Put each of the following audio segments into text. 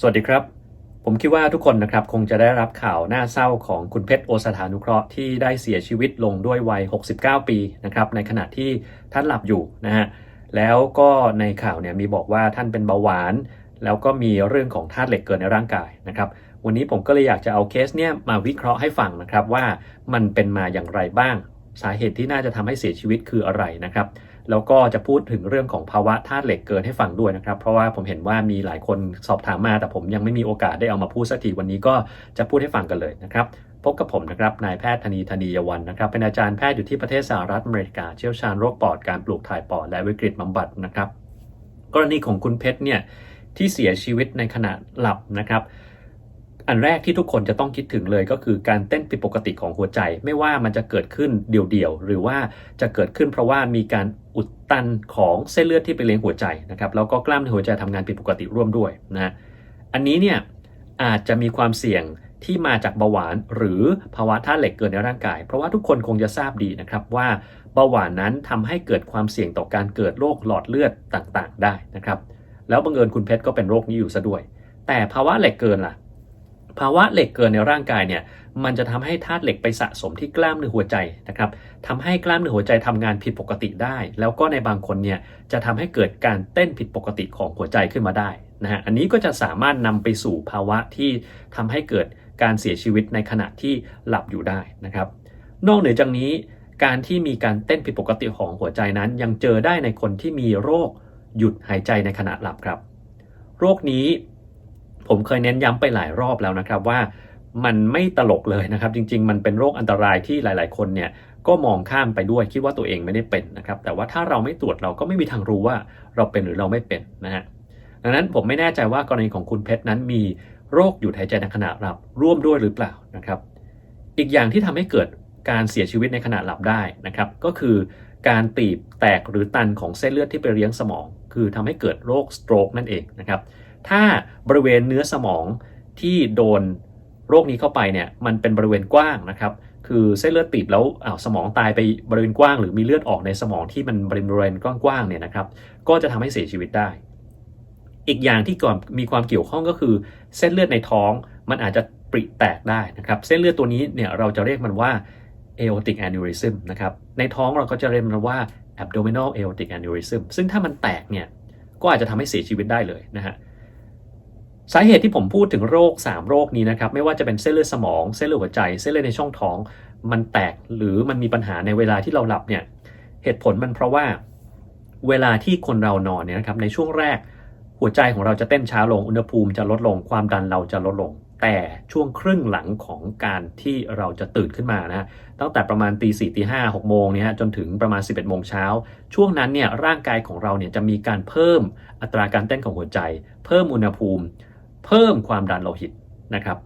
สวัสดีครับ ผมคิดว่าทุกคนนะครับคงจะได้รับข่าวน่าเศร้าของคุณเพชรโอสถานุเคราะห์ที่ได้เสียชีวิตลงด้วยวัย 69 ปีนะครับในขณะที่ท่านหลับอยู่นะฮะแล้วก็ในข่าวเนี่ยมีบอกว่าท่านเป็นเบาหวาน แล้วก็มีเรื่องของธาตุเหล็กเกินในร่างกายนะครับวันนี้ผมก็เลยอยากจะเอาเคสเนี่ยมาวิเคราะห์ให้ฟังนะครับว่ามันเป็นมาอย่างไรบ้าง สาเหตุที่น่าจะทำให้เสียชีวิตคืออะไรนะครับ แล้วก็จะพูดถึงเรื่องของภาวะธาตุเหล็กเกินให้ฟังด้วยนะครับ เพราะว่าผมเห็นว่ามีหลายคนสอบถามมา แต่ผมยังไม่มีโอกาสได้เอามาพูดสักทีวันนี้ก็จะพูดให้ฟังกันเลยนะครับพบกับผมนะครับนายแพทย์ธนีธนียวันนะครับ เป็นอาจารย์แพทย์อยู่ที่ประเทศสหรัฐอเมริกา เชี่ยวชาญโรคปอดการปลูกถ่ายปอดและวิกฤตบำบัดนะครับ กรณีของคุณเพชรเนี่ยที่เสียชีวิตในขณะหลับนะครับ อันแรกที่ทุกคนจะต้องคิดถึงเลยก็คือการเต้นผิดปกติของหัวใจ ไม่ว่ามันจะเกิดขึ้นเดี่ยวๆ หรือว่าจะเกิดขึ้นเพราะว่ามีการอุดตันของเส้นเลือดที่ไปเลี้ยงหัวใจนะครับแล้วก็กล้ามเนื้อหัวใจทำงานผิดปกติร่วมด้วยนะอันนี้เนี่ยอาจจะมีความเสี่ยงที่มาจากเบาหวานหรือภาวะธาตุเหล็กเกินในร่างกาย เพราะว่าทุกคนคงจะทราบดีนะครับว่าเบาหวานนั้นทำให้เกิดความเสี่ยงต่อการเกิดโรคหลอดเลือดต่างๆ ได้นะครับ แล้วบังเอิญคุณเพชรก็เป็นโรคนี้อยู่ซะด้วย แต่ภาวะเหล็กเกินล่ะ ภาวะเหล็กเกินในร่างกายเนี่ยมันจะทำให้ธาตุเหล็กไปสะสมที่กล้ามเนื้อหัวใจนะครับทำให้กล้ามเนื้อหัวใจทำงานผิดปกติได้ แล้วก็ในบางคนเนี่ยจะทำให้เกิดการเต้นผิดปกติของหัวใจขึ้นมาได้นะฮะอันนี้ก็จะสามารถนำไปสู่ภาวะที่ทำให้เกิดการเสียชีวิตในขณะที่หลับอยู่ได้นะครับ นอกเหนือจากนี้ การที่มีการเต้นผิดปกติของหัวใจนั้น ยังเจอได้ในคนที่มีโรคหยุดหายใจในขณะหลับครับ โรคนี้ ผมเคยเน้นย้ำไปหลายรอบแล้วนะครับว่ามันไม่ตลกเลยนะครับ จริง ๆ มันเป็นโรคอันตรายที่หลาย ๆ คนเนี่ยก็มองข้ามไปด้วยคิดว่าตัวเองไม่ได้เป็นนะครับ แต่ว่าถ้าเราไม่ตรวจเราก็ไม่มีทางรู้ว่าเราเป็นหรือเราไม่เป็นนะฮะดังนั้นผมไม่แน่ใจว่ากรณีของคุณเพชรนั้นมีโรคหยุดหายใจในขณะหลับร่วมด้วยหรือเปล่านะครับ อีกอย่างที่ทำให้เกิดการเสียชีวิตในขณะหลับได้นะครับ ก็คือการตีบแตกหรือตันของเส้นเลือดที่ไปเลี้ยงสมอง คือทำให้เกิดโรคสโตรกนั่นเองนะครับ ถ้าบริเวณเนื้อสมองที่โดนโรคนี้เข้าไปเนี่ยมันเป็นบริเวณกว้างนะครับ คือเส้นเลือดตีบแล้วอ้าวสมองตายไปบริเวณกว้าง หรือมีเลือดออกในสมองที่มันบริเวณกว้างๆเนี่ยนะครับ ก็จะทำให้เสียชีวิตได้ อีกอย่างที่ก่อนมีความเกี่ยวข้องก็คือเส้นเลือดในท้องมันอาจจะปริแตกได้นะครับ เส้นเลือดตัวนี้เนี่ยเราจะเรียกมันว่า aortic aneurysm นะครับ ในท้องเราก็จะเรียกมันว่า abdominal aortic aneurysm ซึ่งถ้ามันแตกเนี่ยก็อาจจะทำให้เสียชีวิตได้เลยนะฮะ สาเหตุที่ผมพูดถึงโรค 3 โรคนี้นะครับ ไม่ว่าจะเป็นเส้นเลือดสมอง เส้นเลือดหัวใจ เส้นเลือดในช่องท้อง มันแตกหรือมันมีปัญหาในเวลาที่เราหลับเนี่ยเหตุผลมันเพราะว่าเวลาที่คนเรานอนเนี่ยนะครับในช่วงแรกหัวใจของเราจะเต้นช้าลงอุณหภูมิจะลดลงความดันเราจะลดลง แต่ช่วงครึ่งหลังของการที่เราจะตื่นขึ้นมานะตั้งแต่ประมาณตีสี่ตีห้าหกโมงเนี่ยจนถึงประมาณ 11โมงเช้าช่วงนั้นเนี่ยร่างกายของเราเนี่ยจะมีการเพิ่มอัตราการเต้นของหัวใจ เพิ่มอุณหภูมิ เพิ่มความดันโลหิตนะครับ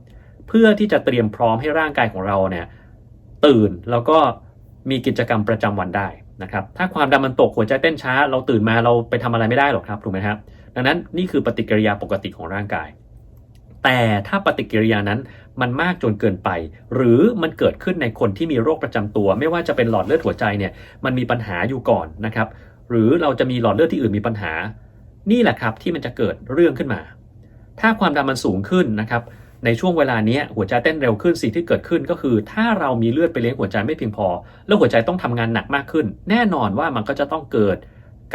เพื่อที่จะเตรียมพร้อมให้ร่างกายของเราเนี่ยตื่นแล้วก็มีกิจกรรมประจำวันได้นะครับ ถ้าความดันมันตกหัวใจเต้นช้า เราตื่นมาเราไปทำอะไรไม่ได้หรอกครับถูกไหมครับดังนั้นนี่คือปฏิกิริยาปกติของร่างกาย แต่ถ้าปฏิกิริยานั้นมันมากจนเกินไป หรือมันเกิดขึ้นในคนที่มีโรคประจำตัว ไม่ว่าจะเป็นหลอดเลือดหัวใจเนี่ยมันมีปัญหาอยู่ก่อนนะครับ หรือเราจะมีหลอดเลือดที่อื่นมีปัญหา นี่แหละครับที่มันจะเกิดเรื่องขึ้นมา ถ้าความดันมันสูงขึ้นนะครับในช่วงเวลานี้หัวใจเต้นเร็วขึ้นสิ่งที่เกิดขึ้นก็คือ ถ้าเรามีเลือดไปเลี้ยงหัวใจไม่เพียงพอ แล้วหัวใจต้องทำงานหนักมากขึ้น แน่นอนว่ามันก็จะต้องเกิด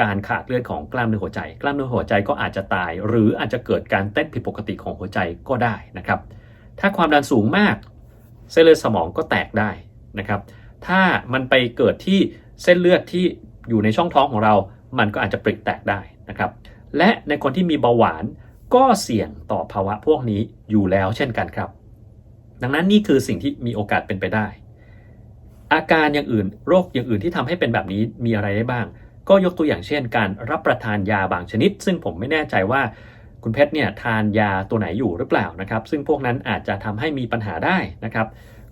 การขาดเลือดของกล้ามเนื้อหัวใจ กล้ามเนื้อหัวใจก็อาจจะตาย หรืออาจจะเกิดการเต้นผิดปกติของหัวใจก็ได้นะครับ ถ้าความดันสูงมากเส้นเลือดสมองก็แตกได้นะครับ ถ้ามันไปเกิดที่เส้นเลือดที่อยู่ในช่องท้องของเรา มันก็อาจจะปริแตกได้นะครับ และในคนที่มีเบาหวาน ก็เสี่ยงต่อภาวะพวกนี้อยู่แล้วเช่นกันครับ ดังนั้นนี่คือสิ่งที่มีโอกาสเป็นไปได้ อาการอย่างอื่นโรคอย่างอื่นที่ทำให้เป็นแบบนี้มีอะไรได้บ้าง ก็ยกตัวอย่างเช่น การรับประทานยาบางชนิด ซึ่งผมไม่แน่ใจว่าคุณเพชรเนี่ยทานยาตัวไหนอยู่หรือเปล่านะครับ ซึ่งพวกนั้นอาจจะทำให้มีปัญหาได้นะครับ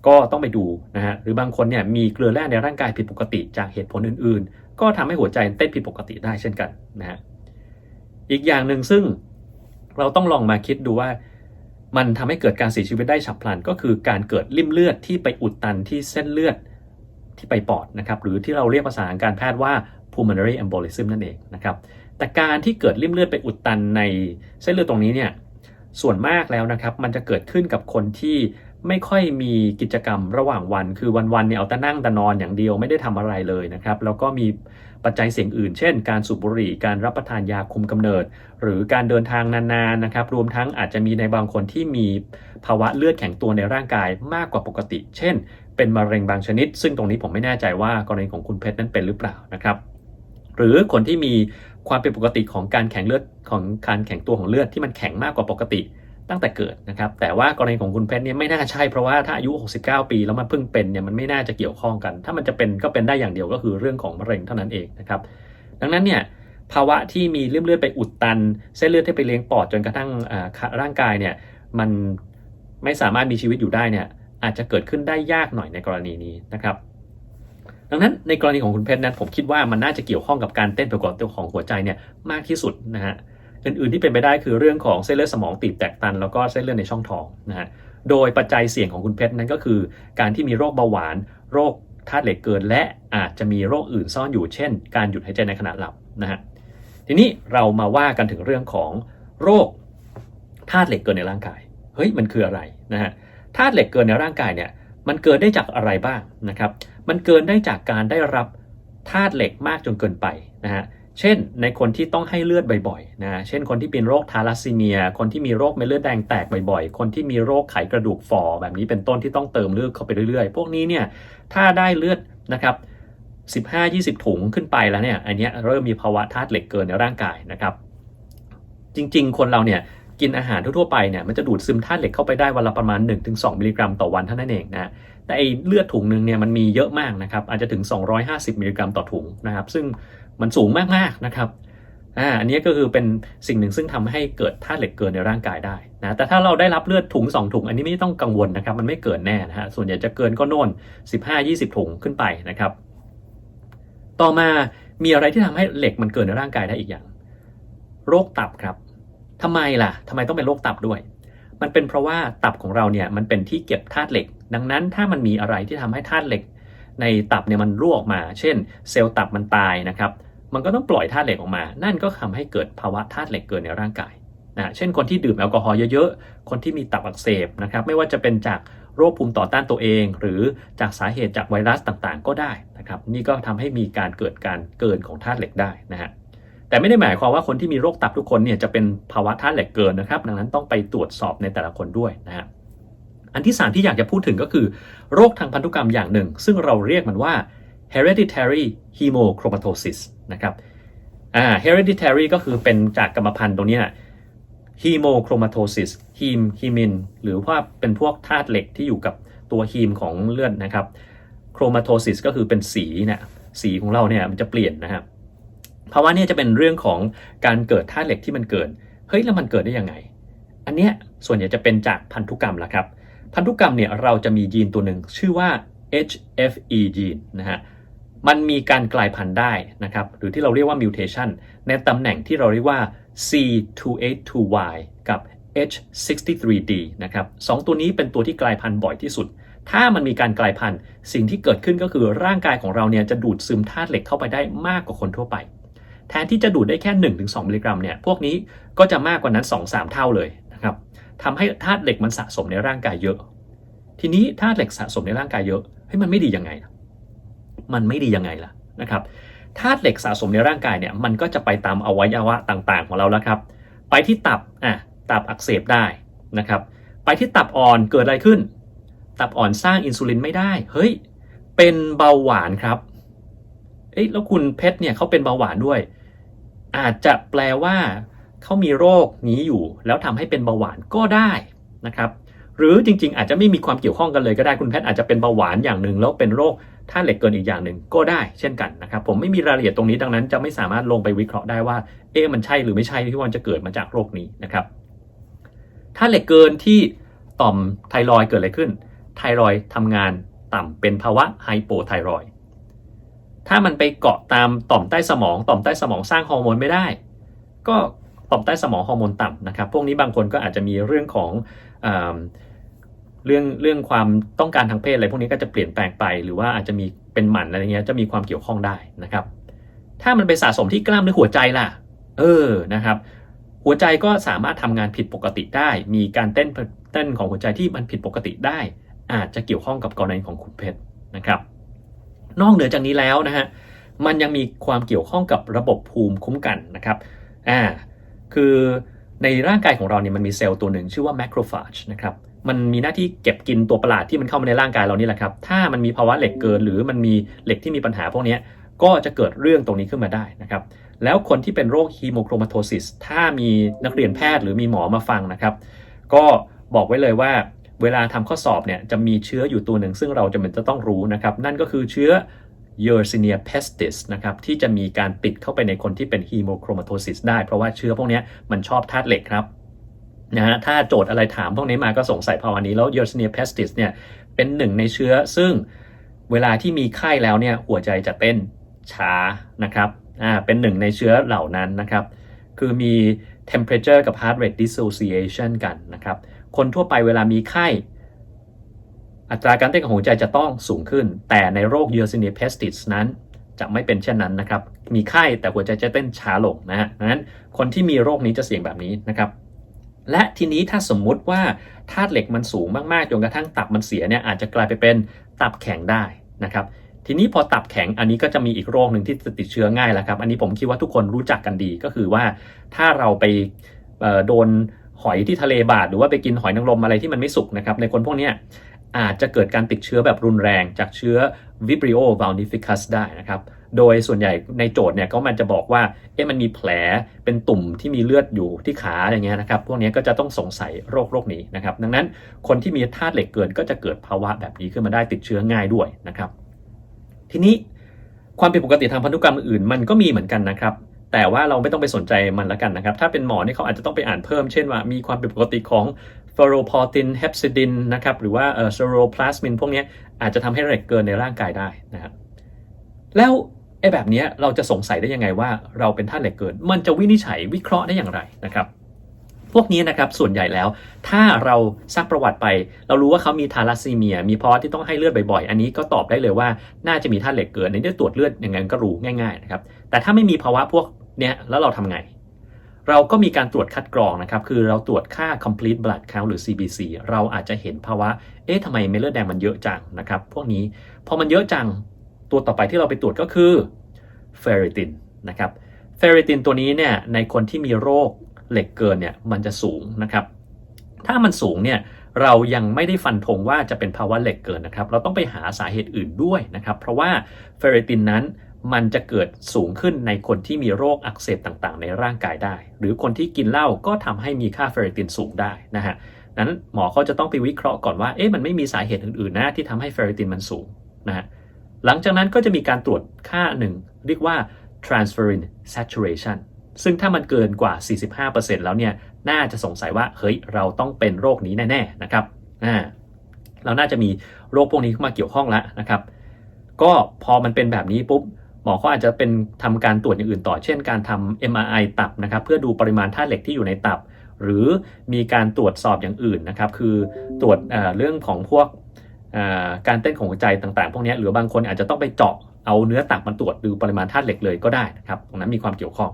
ก็ต้องไปดูนะฮะหรือบางคนเนี่ยมีเกลือแร่ในร่างกายผิดปกติจากเหตุผลอื่น ๆ ก็ทำให้หัวใจเต้นผิดปกติได้เช่นกันนะฮะอีกอย่างหนึ่งซึ่ง เราต้องลองมาคิดดูว่า มันทำให้เกิดการเสียชีวิตได้ฉับพลัน ก็คือการเกิดริ่มเลือดที่ไปอุดตันที่เส้นเลือดที่ไปปอดนะครับ หรือที่เราเรียกภาษาทางการแพทย์ว่า pulmonary embolism นั่นเองนะครับ แต่การที่เกิดริ่มเลือดไปอุดตันในเส้นเลือดตรงนี้เนี่ยส่วนมากแล้วนะครับ มันจะเกิดขึ้นกับคนที่ ไม่ค่อยมีกิจกรรมระหว่างวัน คือวันๆเนี่ยเอาแต่นั่งแต่นอนอย่างเดียวไม่ได้ทำอะไรเลยนะครับ แล้วก็มีปัจจัยเสี่ยงอื่น เช่น การสูบบุหรี่ การรับประทานยาคุมกำเนิด หรือการเดินทางนานๆนะครับ รวมทั้งอาจจะมีในบางคนที่มีภาวะเลือดแข็งตัวในร่างกายมากกว่าปกติ เช่น เป็นมะเร็งบางชนิด ซึ่งตรงนี้ผมไม่แน่ใจว่ากรณีของคุณเพชรนั้นเป็นหรือเปล่านะครับ หรือคนที่มีความเป็นปกติของการแข็งเลือดของการแข็งตัวของเลือดที่มันแข็งมากกว่าปกติ ตั้งแต่เกิดนะครับ แต่ว่ากรณีของคุณเพชรเนี่ยไม่น่าใช่เพราะว่าถ้าอายุ 69 ปีแล้วมันเพิ่งเป็นเนี่ยมันไม่น่าจะเกี่ยวข้องกัน ถ้ามันจะเป็นก็เป็นได้อย่างเดียวก็คือเรื่องของมะเร็งเท่านั้นเองนะครับ ดังนั้นเนี่ยภาวะที่มีเลือดเลือดไปอุดตัน เส้นเลือดที่ไปเลี้ยงปอดจนกระทั่งร่างกายเนี่ยมันไม่สามารถมีชีวิตอยู่ได้เนี่ยอาจจะเกิดขึ้นได้ยากหน่อยในกรณีนี้นะครับ ดังนั้นในกรณีของคุณเพชรนั้นผมคิดว่ามันน่าจะเกี่ยวข้องกับการเต้นประกอบตัวของหัวใจเนี่ยมากที่สุดนะฮะ อื่นๆที่เป็นไปได้คือเรื่องของเส้นเลือดสมองตีบแตกตัน แล้วก็เส้นเลือดในช่องท้องนะฮะโดยปัจจัยเสี่ยงของคุณเพชรนั้นก็คือ การที่มีโรคเบาหวาน โรคธาตุเหล็กเกิน และอาจจะมีโรคอื่นซ่อนอยู่เช่น การหยุดหายใจในขณะหลับนะฮะทีนี้เรามาว่ากันถึงเรื่องของโรคธาตุเหล็กเกินในร่างกายเฮ้ยมันคืออะไรนะฮะธาตุเหล็กเกินในร่างกายเนี่ยมันเกินได้จากอะไรบ้างนะครับ มันเกินได้จากการได้รับธาตุเหล็กมากจนเกินไปนะฮะ เช่น ในคนที่ต้องให้เลือดบ่อยๆนะเช่นคนที่เป็นโรคทาลัสซีเมีย คนที่มีโรคเม็ดเลือดแดงแตกบ่อยๆ คนที่มีโรคไขกระดูกฝ่อแบบนี้เป็นต้นที่ต้องเติมเลือดเข้าไปเรื่อยๆ พวกนี้เนี่ยถ้าได้เลือดนะครับ15-20 ถุงขึ้นไปแล้วเนี่ยอันนี้เริ่มมีภาวะธาตุเหล็กเกินในร่างกายนะครับจริงๆ คนเราเนี่ยกินอาหารทั่วๆไปเนี่ยมันจะดูดซึมธาตุเหล็กเข้าไปได้วันละประมาณ 1-2 มิลลิกรัมต่อวันเท่านั้นเองนะแต่ไอเลือดถุงหนึ่งเนี่ยมันมีเยอะมากนะครับอาจจะถึง 250 มิลลิกรัมต่อถุงนะครับซึ่ง มันสูงมากๆนะครับอ่าอันนี้ก็คือเป็นสิ่งหนึ่งซึ่งทำให้เกิดธาตุเหล็กเกินในร่างกายได้นะแต่ถ้าเราได้รับเลือดถุง 2 ถุง อันนี้ไม่ต้องกังวลนะครับ มันไม่เกินแน่นะฮะส่วนใหญ่จะเกินก็โน่น 15-20 ถุงขึ้นไปนะครับ ต่อมามีอะไรที่ทำให้เหล็กมันเกินในร่างกายได้อีกอย่าง โรคตับครับทำไมล่ะทำไมต้องเป็นโรคตับด้วย มันเป็นเพราะว่าตับของเราเนี่ยมันเป็นที่เก็บธาตุเหล็ก ดังนั้นถ้ามันมีอะไรที่ทำให้ธาตุเหล็ก ในตับเนี่ยมันรั่วออกมา เช่น เซลล์ตับมันตายนะครับ มันก็ต้องปล่อยธาตุเหล็กออกมา นั่นก็ทำให้เกิดภาวะธาตุเหล็กเกินในร่างกายนะเช่นคนที่ดื่มแอลกอฮอล์เยอะๆ คนที่มีตับอักเสบนะครับ ไม่ว่าจะเป็นจากโรคภูมิต่อต้านตัวเอง หรือจากสาเหตุจากไวรัสต่างๆ ก็ได้นะครับ นี่ก็ทำให้มีการเกิดการเกินของธาตุเหล็กได้นะฮะแต่ไม่ได้หมายความว่าคนที่มีโรคตับทุกคนเนี่ยจะเป็นภาวะธาตุเหล็กเกินนะครับ ดังนั้นต้องไปตรวจสอบในแต่ละคนด้วยนะฮะ อันที่ 3 ที่อยากจะพูดถึงก็คือ โรคทางพันธุกรรมอย่างหนึ่ง ซึ่งเราเรียกมันว่า hereditary hemochromatosis นะครับอ่า hereditary ก็คือเป็นจากกรรมพันธุ์ตรงนี้ hemochromatosis hem hemin หรือว่าเป็นพวกธาตุเหล็กที่อยู่กับตัวฮีมของเลือดนะครับ chromatosis ก็คือเป็นสีนะสีของเราเนี่ยมันจะเปลี่ยนนะครับภาวะนี้จะเป็นเรื่องของการเกิดธาตุเหล็กที่มันเกิน เฮ้ยแล้วมันเกิดได้ยังไง อันเนี้ยส่วนใหญ่จะเป็นจากพันธุกรรมละครับ พันธุกรรมเนี่ยเราจะมียีนตัวหนึ่งชื่อว่า HFE ยีนนะฮะมันมีการกลายพันธุ์ได้นะครับ หรือที่เราเรียกว่า mutation ในตำแหน่งที่เราเรียกว่า C282Y กับ H63D นะครับสองตัวนี้เป็นตัวที่กลายพันธุ์บ่อยที่สุด ถ้ามันมีการกลายพันธุ์ สิ่งที่เกิดขึ้นก็คือร่างกายของเราเนี่ยจะดูดซึมธาตุเหล็กเข้าไปได้มากกว่าคนทั่วไป แทนที่จะดูดได้แค่ 1-2 มิลลิกรัมเนี่ย พวกนี้ก็จะมากกว่านั้น 2-3 เท่าเลยนะครับ ทำให้ธาตุเหล็กมันสะสมในร่างกายเยอะ ทีนี้ธาตุเหล็กสะสมในร่างกายเยอะเฮ้ยมันไม่ดียังไงล่ะมันไม่ดียังไงล่ะนะครับธาตุเหล็กสะสมในร่างกายเนี่ยมันก็จะไปตามอวัยวะต่างๆ ของเราแล้วครับ ไปที่ตับอะตับอักเสบได้นะครับ ไปที่ตับอ่อนเกิดอะไรขึ้น ตับอ่อนสร้างอินซูลินไม่ได้เฮ้ยเป็นเบาหวานครับเอ้ยแล้วคุณเพชรเนี่ยเขาเป็นเบาหวานด้วย อาจจะแปลว่า เขามีโรคนี้อยู่ แล้วทำให้เป็นเบาหวานก็ได้นะครับ หรือจริง ๆ อาจจะไม่มีความเกี่ยวข้องกันเลยก็ได้คุณเพชรอาจจะเป็นเบาหวานอย่างหนึ่ง แล้วเป็นโรคธาเหล็กเกินอีกอย่างหนึ่งก็ได้ เช่นกันนะครับ ผมไม่มีรายละเอียดตรงนี้ดังนั้นจะไม่สามารถลงไปวิเคราะห์ได้ว่าเอ๊ะมันใช่หรือไม่ใช่ที่ว่าจะเกิดมาจากโรคนี้นะครับธาเหล็กเกินที่ต่อมไทรอยเกิดอะไรขึ้น ไทรอยทำงานต่ำเป็นภาวะไฮโปไทรอยถ้ามันไปเกาะตามต่อมใต้สมอง ต่อมใต้สมองสร้างฮอร์โมนไม่ได้ ก็ ต่อมใต้สมองฮอร์โมนต่ำนะครับ พวกนี้บางคนก็อาจจะมีเรื่องของเรื่องเรื่องความต้องการทางเพศอะไรพวกนี้ก็จะเปลี่ยนแปลงไป หรือว่าอาจจะมีเป็นหมันอะไรเงี้ยจะมีความเกี่ยวข้องได้นะครับ ถ้ามันไปสะสมที่กล้ามเนื้อหัวใจล่ะ เออนะครับ หัวใจก็สามารถทำงานผิดปกติได้ มีการเต้นเต้นของหัวใจที่มันผิดปกติได้ อาจจะเกี่ยวข้องกับกรณีของคุณเพชรนะครับ นอกเหนือจากนี้แล้วนะฮะมันยังมีความเกี่ยวข้องกับระบบภูมิคุ้มกันนะครับอ่า คือในร่างกายของเราเนี่ยมันมีเซลล์ตัวหนึ่งชื่อว่า macrophage นะครับมันมีหน้าที่เก็บกินตัวประหลาดที่มันเข้ามาในร่างกายเรานี่แหละครับ ถ้ามันมีภาวะเหล็กเกิน หรือมันมีเหล็กที่มีปัญหาพวกนี้ก็จะเกิดเรื่องตรงนี้ขึ้นมาได้นะครับ แล้วคนที่เป็นโรคฮีโมโครมาโทซิสถ้ามีนักเรียนแพทย์หรือมีหมอมาฟังนะครับ ก็บอกไว้เลยว่าเวลาทำข้อสอบเนี่ยจะมีเชื้ออยู่ตัวหนึ่ง ซึ่งเราจะเป็นจะต้องรู้นะครับ นั่นก็คือเชื้อ Yersinia pestis นะครับที่จะมีการติดเข้าไปในคนที่เป็นฮีโมโครมาโทซิสได้ เพราะว่าเชื้อพวกนี้มันชอบธาตุเหล็กครับนะฮะถ้าโจทย์อะไรถามพวกนี้มาก็สงสัยภาวะนี้แล้ว Yersinia pestis เนี่ยเป็นหนึ่งในเชื้อซึ่งเวลาที่มีไข้แล้วเนี่ยหัวใจจะเต้นช้านะครับอ่าเป็นหนึ่งในเชื้อเหล่านั้นนะครับคือมี temperature กับ heart rate dissociation กันนะครับ คนทั่วไปเวลามีไข้ อัตราการเต้นของหัวใจจะต้องสูงขึ้น แต่ในโรค Yersinia pestis นั้น จะไม่เป็นเช่นนั้นนะครับ มีไข้แต่หัวใจจะเต้นช้าลงนะฮะดังนั้นคนที่มีโรคนี้จะเสี่ยงแบบนี้นะครับ และทีนี้ถ้าสมมุติว่าธาตุเหล็กมันสูงมากๆจนกระทั่งตับมันเสียเนี่ยอาจจะกลายไปเป็นตับแข็งได้นะครับทีนี้พอตับแข็งอันนี้ก็จะมีอีกโรคหนึ่งที่จะติดเชื้อง่ายแล้วครับ อันนี้ผมคิดว่าทุกคนรู้จักกันดีก็คือว่าถ้าเราไปโดนหอยที่ทะเลบาดหรือว่าไปกินหอยนางรมอะไรที่มันไม่สุกนะครับในคนพวกนี้ อาจจะเกิดการติดเชื้อแบบรุนแรงจากเชื้อ Vibrio vulnificus ได้นะครับ โดยส่วนใหญ่ในโจทย์เนี่ยก็มันจะบอกว่า เอ๊ะมันมีแผลเป็นตุ่มที่มีเลือดอยู่ที่ขาอย่างเงี้ยนะครับ พวกนี้ก็จะต้องสงสัยโรคโรคนี้นะครับ ดังนั้นคนที่มีธาตุเหล็กเกินก็จะเกิดภาวะแบบนี้ขึ้นมาได้ติดเชื้อง่ายด้วยนะครับ ทีนี้ความผิดปกติทางพันธุกรรมอื่นมันก็มีเหมือนกันนะครับแต่ว่าเราไม่ต้องไปสนใจมันละกันนะครับ ถ้าเป็นหมอเนี่ยเขาอาจจะต้องไปอ่านเพิ่ม เช่นว่ามีความผิดปกติของ f e r r o p o r t i n hepcidin นะครับหรือว่าเอ่อ seroplasmin พวกนี้อาจจะทำให้เหล็กเกินในร่างกายได้นะครับแล้วไอ้แบบนี้เราจะสงสัยได้ยังไงว่าเราเป็นธาตุเหล็กเกิน มันจะวินิจฉัยวิเคราะห์ได้อย่างไรนะครับ พวกนี้นะครับส่วนใหญ่แล้ว ถ้าเราซักประวัติไป เรารู้ว่าเขามีทาลัสซีเมีย มีภาวะที่ต้องให้เลือดบ่อยๆ อันนี้ก็ตอบได้เลยว่าน่าจะมีธาตุเหล็กเกินในเลือดตรวจเลือดอย่างนั้นก็รู้ง่ายๆนะครับแต่ถ้าไม่มีภาวะพวกเนี้ยแล้วเราทำไง เราก็มีการตรวจคัดกรองนะครับ คือเราตรวจค่า complete blood count หรือ CBC เราอาจจะเห็นภาวะ เอ๊ะทำไมเม็ดเลือดแดงมันเยอะจังนะครับ พวกนี้พอมันเยอะจัง ตัวต่อไปที่เราไปตรวจก็คือ ferritin นะครับ ferritin ตัวนี้เนี่ย ในคนที่มีโรคเหล็กเกินเนี่ย มันจะสูงนะครับ ถ้ามันสูงเนี่ย เรายังไม่ได้ฟันธงว่าจะเป็นภาวะเหล็กเกินนะครับ เราต้องไปหาสาเหตุอื่นด้วยนะครับ เพราะว่าเฟอริตินนั้น มันจะเกิดสูงขึ้นในคนที่มีโรคอักเสบต่างๆ ในร่างกายได้ หรือคนที่กินเหล้าก็ทำให้มีค่าเฟอริตินสูงได้นะฮะนั้นหมอเขาจะต้องไปวิเคราะห์ก่อนว่าเอ๊ะมันไม่มีสาเหตุอื่นๆนะที่ทำให้เฟอริตินมันสูงนะฮะหลังจากนั้นก็จะมีการตรวจค่าหนึ่งเรียกว่า transferrin saturation ซึ่งถ้ามันเกินกว่า 45%แล้วเนี่ยน่าจะสงสัยว่าเฮ้ยเราต้องเป็นโรคนี้แน่ ๆนะครับอ่าเราน่าจะมีโรคพวกนี้เข้ามาเกี่ยวข้องแล้วนะครับ ก็พอมันเป็นแบบนี้ปุ๊บ หมอเขาอาจจะเป็นทำการตรวจอย่างอื่นต่อ เช่นการทำ MRI ตับนะครับเพื่อดูปริมาณธาตุเหล็กที่อยู่ในตับ หรือมีการตรวจสอบอย่างอื่นนะครับคือตรวจเเรื่องของพวกการเต้นของหัวใจต่างๆ พวกนี้หรือบางคนอาจจะต้องไปเจาะเอาเนื้อตับมาตรวจดูปริมาณธาตุเหล็กเลยก็ได้นะครับตรงนั้นมีความเกี่ยวข้อง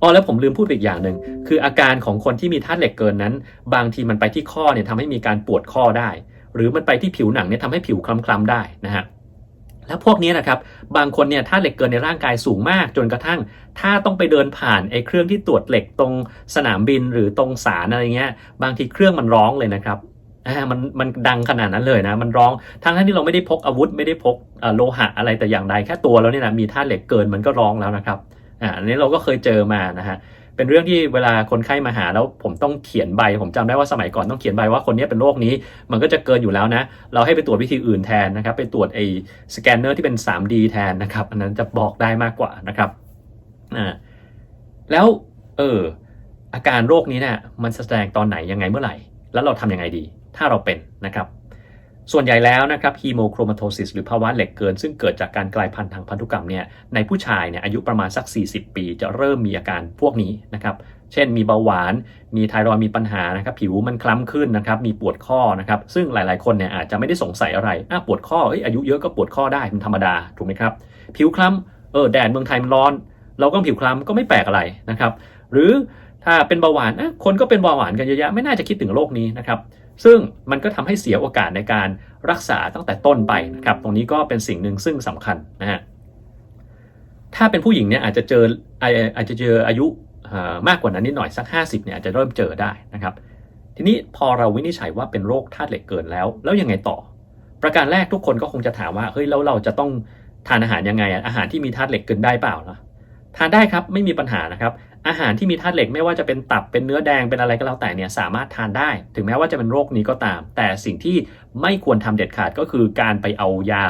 อ๋อแล้วผมลืมพูดอีกอย่างหนึ่งคืออาการของคนที่มีธาตุเหล็กเกินนั้น บางทีมันไปที่ข้อเนี่ยทำให้มีการปวดข้อได้ หรือมันไปที่ผิวหนังเนี่ยทำให้ผิวคล้ำๆได้นะฮะ แล้วพวกนี้นะครับบางคนเนี่ยธาตุเหล็กเกินในร่างกายสูงมากจนกระทั่ง ถ้าต้องไปเดินผ่านไอ้เครื่องที่ตรวจเหล็กตรงสนามบินหรือตรงศาลอะไรเงี้ยบางทีเครื่องมันร้องเลยนะครับมันมันดังขนาดนั้นเลยนะ มันร้องทั้งที่เราไม่ได้พกอาวุธไม่ได้พกโลหะอะไรแต่อย่างใดแค่ตัวแล้วเนี่ยนะมีธาตุเหล็กเกินมันก็ร้องแล้วนะครับอ่าอันนี้เราก็เคยเจอมานะฮะ เป็นเรื่องที่เวลาคนไข้มาหาแล้วผมต้องเขียนใบ ผมจำได้ว่าสมัยก่อนต้องเขียนใบว่าคนนี้เป็นโรคนี้ มันก็จะเกินอยู่แล้วนะ เราให้ไปตรวจวิธีอื่นแทนนะครับ ไปตรวจไอ้สแกนเนอร์ที่เป็น 3D แทนนะครับ อันนั้นจะบอกได้มากกว่านะครับอ่าแล้วเอออาการโรคนี้เนี่ยมันแสดงตอนไหนยังไงเมื่อไหร่ แล้วเราทำยังไงดี ถ้าเราเป็นนะครับ ส่วนใหญ่แล้วนะครับฮีโมโครมาโทซิสหรือภาวะเหล็กเกิน ซึ่งเกิดจากการกลายพันธุ์ทางพันธุกรรมเนี่ยในผู้ชายเนี่ยอายุประมาณสัก 40 ปี จะเริ่มมีอาการพวกนี้นะครับเช่นมีเบาหวาน มีไทรอยมีปัญหานะครับ ผิวมันคล้ำขึ้นนะครับ มีปวดข้อนะครับ ซึ่งหลายๆ คนเนี่ยอาจจะไม่ได้สงสัยอะไรอะปวดข้อเอ้ยอายุเยอะก็ปวดข้อได้มันธรรมดา ถูกไหมครับ ผิวคล้ำเออแดดเมืองไทยมันร้อน เราก็ผิวคล้ำก็ไม่แปลกอะไรนะครับ หรือ ถ้าเป็นเบาหวานนะคนก็เป็นเบาหวานกันเยอะแยะไม่น่าจะคิดถึงโรคนี้นะครับ ซึ่งมันก็ทำให้เสียโอกาสในการรักษาตั้งแต่ต้นไปนะครับ ตรงนี้ก็เป็นสิ่งหนึ่งซึ่งสำคัญนะฮะถ้าเป็นผู้หญิงเนี่ยอาจจะเจออาอาจจะเจออายุมากกว่านั้นนิดหน่อยสัก 50เนี่ยอาจจะเริ่มเจอได้นะครับ ทีนี้พอเราวินิจฉัยว่าเป็นโรคธาตุเหล็กเกินแล้ว แล้วยังไงต่อ ประการแรกทุกคนก็คงจะถามว่าเฮ้ยแล้วเราจะต้องทานอาหารยังไงอะอาหารที่มีธาตุเหล็กเกินได้เปล่าล่ะทานได้ครับไม่มีปัญหานะครับ อาหารที่มีธาตุเหล็กไม่ว่าจะเป็นตับเป็นเนื้อแดงเป็นอะไรก็แล้วแต่เนี่ยสามารถทานได้ ถึงแม้ว่าจะเป็นโรคนี้ก็ตาม แต่สิ่งที่ไม่ควรทำเด็ดขาดก็คือการไปเอายา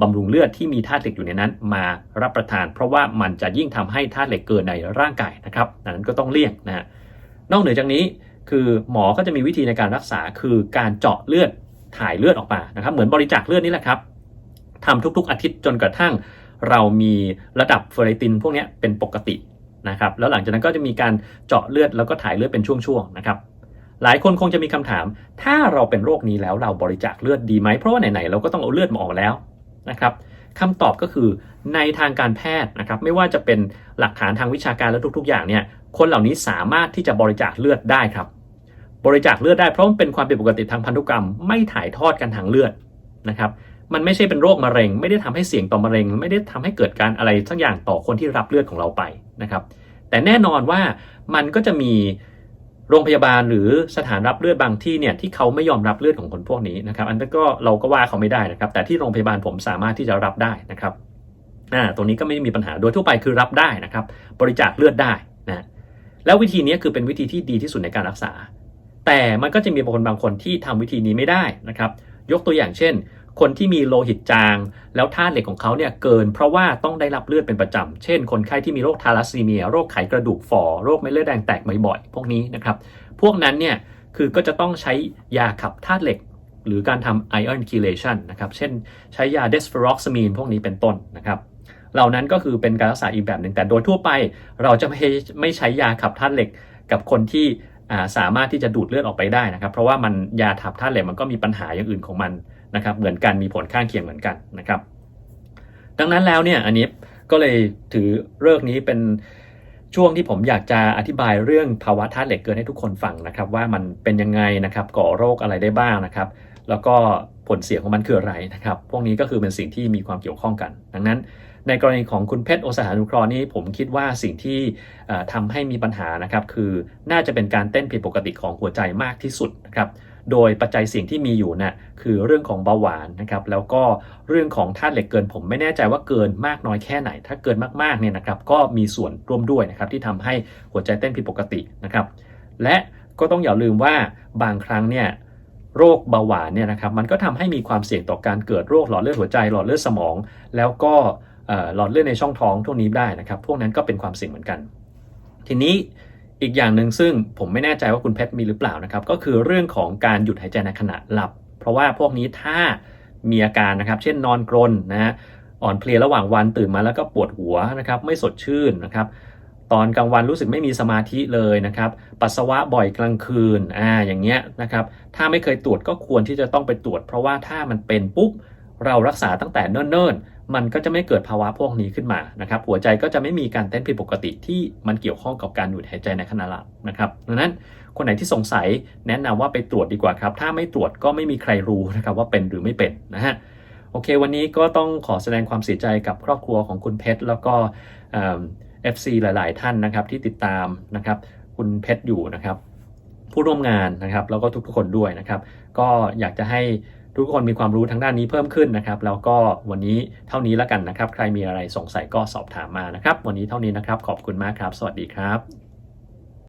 บำรุงเลือดที่มีธาตุเหล็กอยู่ในนั้น มารับประทาน เพราะว่ามันจะยิ่งทำให้ธาตุเหล็กเกินในร่างกายนะครับดังนั้นก็ต้องเลี่ยงนะฮะนอกเหนือจากนี้คือหมอก็จะมีวิธีในการรักษาคือการเจาะเลือดถ่ายเลือดออกมานะครับ เหมือนบริจาคเลือดนี่แหละครับทำทุกๆอาทิตย์จนกระทั่ง เรามีระดับเฟอร์เรตินพวกนี้เป็นปกติ นะครับแล้วหลังจากนั้นก็จะมีการเจาะเลือดแล้วก็ถ่ายเลือดเป็นช่วงๆนะครับหลายคนคงจะมีคำถาม ถ้าเราเป็นโรคนี้แล้วเราบริจาคเลือดดีไหมเพราะว่าไหนๆเราก็ต้องเอาเลือดมาออกแล้วนะครับคำตอบก็คือในทางการแพทย์นะครับไม่ว่าจะเป็นหลักฐานทางวิชาการและทุก ๆ อย่างเนี่ยคนเหล่านี้สามารถที่จะบริจาคเลือดได้ครับ บริจาคเลือดได้เพราะมันเป็นความผิดปกติทางพันธุกรรม ไม่ถ่ายทอดกันทางเลือดนะครับ มันไม่ใช่เป็นโรคมะเร็ง ไม่ได้ทำให้เสี่ยงต่อมะเร็ง ไม่ได้ทำให้เกิดการอะไรสักอย่างต่อคนที่รับเลือดของเราไปนะครับ แต่แน่นอนว่ามันก็จะมีโรงพยาบาลหรือสถานรับเลือดบางที่เนี่ยที่เขาไม่ยอมรับเลือดของคนพวกนี้นะครับอันนั้นก็เราก็ว่าเขาไม่ได้นะครับ แต่ที่โรงพยาบาลผมสามารถที่จะรับได้นะครับอ่าตรงนี้ก็ไม่มีปัญหาโดยทั่วไปคือรับได้นะครับ บริจาคเลือดได้นะแล้ววิธีนี้คือเป็นวิธีที่ดีที่สุดในการรักษา แต่มันก็จะมีบางคนบางคนที่ทำวิธีนี้ไม่ได้นะครับ ยกตัวอย่างเช่น คนที่มีโลหิตจาง แล้วธาตุเหล็กของเขาเนี่ยเกิน เพราะว่าต้องได้รับเลือดเป็นประจำ เช่น คนไข้ที่มีโรคทาลัสซีเมีย โรคไขกระดูกฝ่อ โรคเม็ดเลือดแดงแตกบ่อยๆ พวกนี้นะครับ พวกนั้นเนี่ยคือก็จะต้องใช้ยาขับธาตุเหล็ก หรือการทำ ion chelation นะครับ เช่น ใช้ยา desferoxamine พวกนี้เป็นต้นนะครับเหล่านั้นก็คือเป็นการรักษาอีกแบบหนึ่งแต่โดยทั่วไป เราจะไม่ไม่ใช้ยาขับธาตุเหล็กกับคนที่สามารถที่จะดูดเลือดออกไปได้นะครับ เพราะว่ามันยาขับธาตุเหล็กมันก็มีปัญหาอย่างอื่นของมัน นะครับเหมือนกันมีผลข้างเคียงเหมือนกันนะครับ ดังนั้นแล้วเนี่ยอันนี้ก็เลยถือเรื่องนี้เป็นช่วงที่ผมอยากจะอธิบายเรื่องภาวะธาตุเหล็กเกินให้ทุกคนฟังนะครับ ว่ามันเป็นยังไงนะครับก่อโรคอะไรได้บ้างนะครับ แล้วก็ผลเสียของมันคืออะไรนะครับ พวกนี้ก็คือเป็นสิ่งที่มีความเกี่ยวข้องกัน ดังนั้น ในกรณีของคุณเพชรโอสถานุเคราะห์นี้ผมคิดว่าสิ่งที่เอ่อทำให้มีปัญหานะครับ คือน่าจะเป็นการเต้นผิดปกติของหัวใจมากที่สุดนะครับ โดยปัจจัยเสี่ยงที่มีอยู่นะ่ะคือเรื่องของเบาหวานนะครับแล้วก็เรื่องของธาตุเหล็กเกิน ผมไม่แน่ใจว่าเกินมากน้อยแค่ไหน ถ้าเกินมากๆเนี่ยนะครับก็มีส่วนร่วมด้วยนะครับที่ทำให้หัวใจเต้นผิดปกตินะครับ และก็ต้องอย่าลืมว่าบางครั้งเนี่ยโรคเบาหวานเนี่ยนะครับมันก็ทำให้มีความเสี่ยงต่อการเกิดโรคหลอดเลือดหัวใจหลอดเลือดสมอง แล้วก็หลอดเลือดในช่องท้องพวกนี้ได้นะครับ พวกนั้นก็เป็นความเสี่ยงเหมือนกัน ทีนี้ อีกอย่างหนึ่งซึ่งผมไม่แน่ใจว่าคุณเพชรมีหรือเปล่านะครับ ก็คือเรื่องของการหยุดหายใจในขณะหลับ เพราะว่าพวกนี้ถ้ามีอาการนะครับ เช่นนอนกรนนะฮะอ่อนเพลียระหว่างวันตื่นมาแล้วก็ปวดหัวนะครับ ไม่สดชื่นนะครับตอนกลางวันรู้สึกไม่มีสมาธิเลยนะครับ ปัสสาวะบ่อยกลางคืน อ่า อย่างเงี้ยนะครับ ถ้าไม่เคยตรวจก็ควรที่จะต้องไปตรวจ เพราะว่าถ้ามันเป็นปุ๊บ เรารักษาตั้งแต่เนิ่นๆ มันก็จะไม่เกิดภาวะพวกนี้ขึ้นมานะครับ หัวใจก็จะไม่มีการเต้นผิดปกติที่มันเกี่ยวข้องกับการหยุดหายใจในขณะหลับนะครับ ดังนั้นคนไหนที่สงสัยแนะนำว่าไปตรวจดีกว่าครับ ถ้าไม่ตรวจก็ไม่มีใครรู้นะครับว่าเป็นหรือไม่เป็นนะฮะ โอเค วันนี้ก็ต้องขอแสดงความเสียใจกับครอบครัวของคุณเพชรแล้วก็เอ่อ FC หลาย ๆ ท่านนะครับที่ติดตามนะครับคุณเพชรอยู่นะครับ ผู้ร่วมงานนะครับแล้วก็ทุกๆคนด้วยนะครับ ก็อยากจะให้ ทุกคนมีความรู้ทางด้านนี้เพิ่มขึ้นนะครับ แล้วก็วันนี้เท่านี้แล้วกันนะครับ ใครมีอะไรสงสัยก็สอบถามมานะครับ วันนี้เท่านี้นะครับ ขอบคุณมากครับ สวัสดีครับ